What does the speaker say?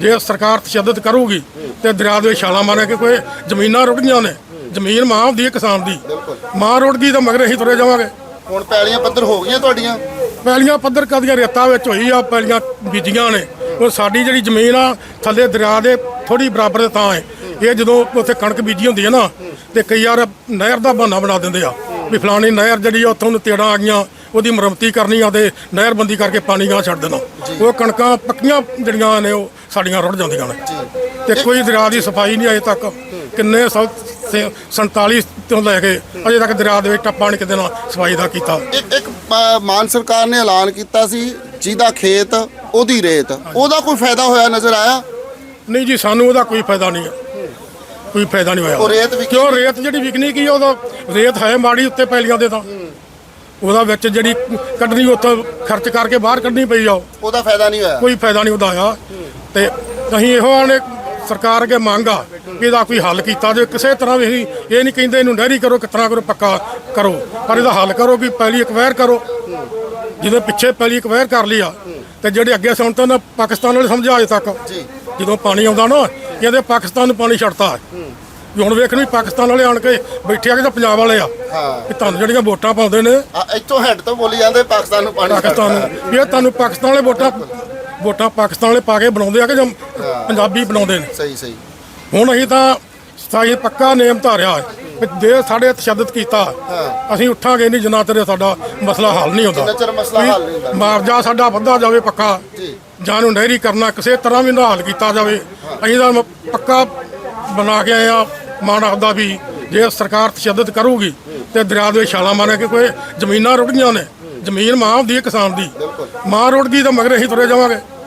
ਜੇ ਸਰਕਾਰ ਤਸ਼ੱਦਦ ਕਰੂਗੀ ਤੇ ਦਰਿਆ ਦੇ ਛਾਲਾਂ ਮਾਰੇ ਕਿ ਕੋਈ ਜ਼ਮੀਨਾਂ ਰੁੜ ਗਈਆਂ ਨੇ ਜ਼ਮੀਨ ਮਾਂ ਹੁੰਦੀ ਹੈ ਕਿਸਾਨ ਦੀ। ਮਾਂ ਰੁੜ ਗਈ ਤਾਂ ਮਗਰ ਅਸੀਂ ਤੁਰੇ ਜਾਵਾਂਗੇ। ਹੁਣ ਪੈਲੀਆਂ ਪੱਧਰ ਹੋ ਗਈਆਂ ਤੁਹਾਡੀਆਂ? ਪੈਲੀਆਂ ਪੱਧਰ ਕਦੀਆਂ ਰੇਤਾ ਵਿੱਚ ਹੋਈ ਆ ਪੈਲੀਆਂ ਬੀਜੀਆਂ ਨੇ। ਉਹ ਸਾਡੀ ਜਿਹੜੀ ਜ਼ਮੀਨ ਆ ਥੱਲੇ ਦਰਿਆ ਦੇ ਥੋੜੀ ਬਰਾਬਰ ਤਾਂ ਹੈ। ਇਹ ਜਦੋਂ ਉੱਥੇ ਕਣਕ ਬੀਜੀ ਹੁੰਦੀ ਹੈ ਨਾ ਤੇ ਕਈ ਵਾਰ ਨਹਿਰ ਦਾ ਬਹਾਨਾ ਬਣਾ ਦਿੰਦੇ ਆ। ਵੀ ਫਲਾਣੀ ਨਹਿਰ ਜਿਹੜੀ ਆ ਉੱਥੋਂ ਨੂੰ ਤੇੜਾਂ ਆ ਗਈਆਂ। ਉਹਦੀ ਮੁਰੰਮਤੀ ਕਰਨੀ ਆ ਤੇ ਨਹਿਰਬੰਦੀ ਕਰਕੇ ਪਾਣੀ ਗਾਂ ਛੱਡ ਦੇਣਾ। ਉਹ ਕਣਕਾਂ ਪੱਕੀਆਂ ਜਿਹੜੀਆਂ ਨੇ ਉਹ ਸਾਡੀਆਂ ਰੁੜ ਜਾਂਦੀਆਂ ਨੇ। ਤੇ ਕੋਈ ਦਰਿਆ ਦੀ ਸਫ਼ਾਈ ਨਹੀਂ ਅਜੇ ਤੱਕ। ਕਿੰਨੇ ਸਾਲ ਸੇ 47 ਤੋਂ ਲੈ ਕੇ ਅਜੇ ਤੱਕ ਦਰਿਆ ਦੇ ਵਿੱਚ ਟੱਪਾ ਨਹੀਂ ਕਿਤੇ ਨਾਲ ਸਫ਼ਾਈ ਦਾ ਕੀਤਾ। ਇੱਕ ਮਾਨ ਸਰਕਾਰ ਨੇ ਐਲਾਨ ਕੀਤਾ ਸੀ ਜਿਹਦਾ ਖੇਤ ਉਹਦੀ ਰੇਤ। ਉਹਦਾ ਕੋਈ ਫਾਇਦਾ ਹੋਇਆ ਨਜ਼ਰ ਆਇਆ? ਨਹੀਂ ਜੀ ਸਾਨੂੰ ਉਹਦਾ ਕੋਈ ਫਾਇਦਾ ਨਹੀਂ ਕੋਈ ਫਾਇਦਾ ਨਹੀਂ ਹੋਇਆ। ਉਹ ਰੇਤ ਕਿਉਂ? ਰੇਤ ਜਿਹੜੀ ਵਿਕਣੀ ਕੀ ਉਹਦਾ ਰੇਤ ਹੈ ਮਾੜੀ ਉੱਤੇ ਪੈਲੀਆਂ ਦੇ ਤਾਂ। ਉਹਦਾ ਵਿੱਚ ਜਿਹੜੀ ਕੱਢਣੀ ਉੱਥੋਂ ਖਰਚ ਕਰਕੇ ਬਾਹਰ ਕੱਢਣੀ ਪਈ ਆ। ਉਹ। ਉਹਦਾ ਫਾਇਦਾ ਨਹੀਂ ਹੋਇਆ? ਕੋਈ ਫਾਇਦਾ ਨਹੀਂ ਉਹਦਾ ਆ। ਤੇ ਅਸੀਂ ਇਹੋ ਆਨੇ ਸਰਕਾਰ ਅੱਗੇ ਮੰਗ ਆ ਕਿ ਇਹਦਾ ਕੋਈ ਹੱਲ ਕੀਤਾ ਜੇ ਕਿਸੇ ਤਰ੍ਹਾਂ ਵੀ ਅਸੀਂ ਇਹ ਨਹੀਂ ਕਹਿੰਦੇ ਇਹਨੂੰ ਨਹਿਰੀ ਕਰੋ ਕਿਤਨਾ ਕਰੋ ਪੱਕਾ ਕਰੋ। ਪਰ ਇਹਦਾ ਹੱਲ ਕਰੋ ਕਿ ਪੈਲੀ ਅਕਵਾਇਰ ਕਰੋ। ਜਿਹਦੇ ਪਿੱਛੇ ਪੈਲੀ ਅਕਵਾਇਰ ਕਰ ਲਈ ਆ। ਤੇ ਜਿਹੜੇ ਅੱਗੇ ਸੁਣ ਤਾਂ ਨਾ ਪਾਕਿਸਤਾਨ ਵਾਲੇ ਸਮਝਾ ਅਜੇ ਤੱਕ। ਜਦੋਂ ਪਾਣੀ ਆਉਂਦਾ ਨਾ ਇਹਦੇ ਪਾਕਿਸਤਾਨ ਨੂੰ ਪਾਣੀ ਛੱਡਤਾ। ਵੀ ਹੁਣ ਵੇਖ ਵੀ ਪਾਕਿਸਤਾਨ ਵਾਲੇ ਆਣ ਕੇ ਬੈਠੇ ਆ ਕਿ ਤਾਂ ਪੰਜਾਬ ਵਾਲੇ ਆ। ਹਾਂ। ਕਿ ਤੁਹਾਨੂੰ ਜਿਹੜੀਆਂ ਵੋਟਾਂ ਪਾਉਂਦੇ ਨੇ। ਆ, ਇੱਥੋਂ ਹੈਡ ਤੋਂ ਬੋਲੀ ਜਾਂਦੇ ਪਾਕਿਸਤਾਨ ਨੂੰ ਪਾਣੀ ਪਾਕਿਸਤਾਨ ਨੂੰ। ਵੀ ਇਹ ਤੁਹਾਨੂੰ ਪਾਕਿਸਤਾਨ ਵਾਲੇ ਵੋਟਾਂ ਵੋਟਾਂ ਪਾਕਿਸਤਾਨ ਵਾਲੇ ਪਾ ਕੇ ਬਣਾਉਂਦੇ ਆ ਕਿ ਜਾਂ ਪੰਜਾਬੀ ਬਣਾਉਂਦੇ ਨੇ? ਸਹੀ ਸਹੀ। ਹੁਣ ਅਸੀਂ ਤਾਂ ਸਾਈ ਪੱਕਾ ਨੇਮ ਧਾਰਿਆ ਹੈ ਵੀ ਜੇ ਸਾਡੇ ਤਸ਼ੱਦਦ ਕੀਤਾ ਅਸੀਂ ਉੱਠਾਂਗੇ ਨਹੀਂ ਜਿੰਨਾ ਚਿਰ ਸਾਡਾ ਮਸਲਾ ਹੱਲ ਨਹੀਂ ਹੁੰਦਾ। ਜਿੰਨਾ ਚਿਰ ਮਸਲਾ ਹੱਲ ਨਹੀਂ ਹੁੰਦਾ। ਮਾਰਜਾ ਸਾਡਾ ਵੱਧਾ ਜਾਵੇ ਪੱਕਾ ਜੀ। ਜਾਂ ਨੂੰ ਨਹਿਰੀ ਕਰਨਾ ਕਿਸੇ ਤਰ੍ਹਾਂ ਵੀ ਨਾ ਹੱਲ ਕੀਤਾ ਜਾਵੇ। ਅਸੀਂ ਤਾਂ ਮ- ਪੱਕਾ ਬਣਾ ਕੇ ਆਏ ਆ ਮਾਨ ਆਪਦਾ ਵੀ ਜੇ ਸਰਕਾਰ ਤਸ਼ੱਦਦ ਕਰੂਗੀ ਤੇ ਦਰਿਆ ਦੇ ਛਾਲਾਂ ਮਾਰੇ ਕਿ ਕੋਈ ਜ਼ਮੀਨਾਂ ਰੁੜ ਗਈਆਂ ਨੇ। ਜ਼ਮੀਨ ਮਾਂ ਹੁੰਦੀ ਹੈ ਕਿਸਾਨ ਦੀ। ਮਾਂ ਰੁੜ ਗਈ ਤਾਂ ਮਗਰ ਅਸੀਂ ਤੁਰੇ ਜਾਵਾਂਗੇ।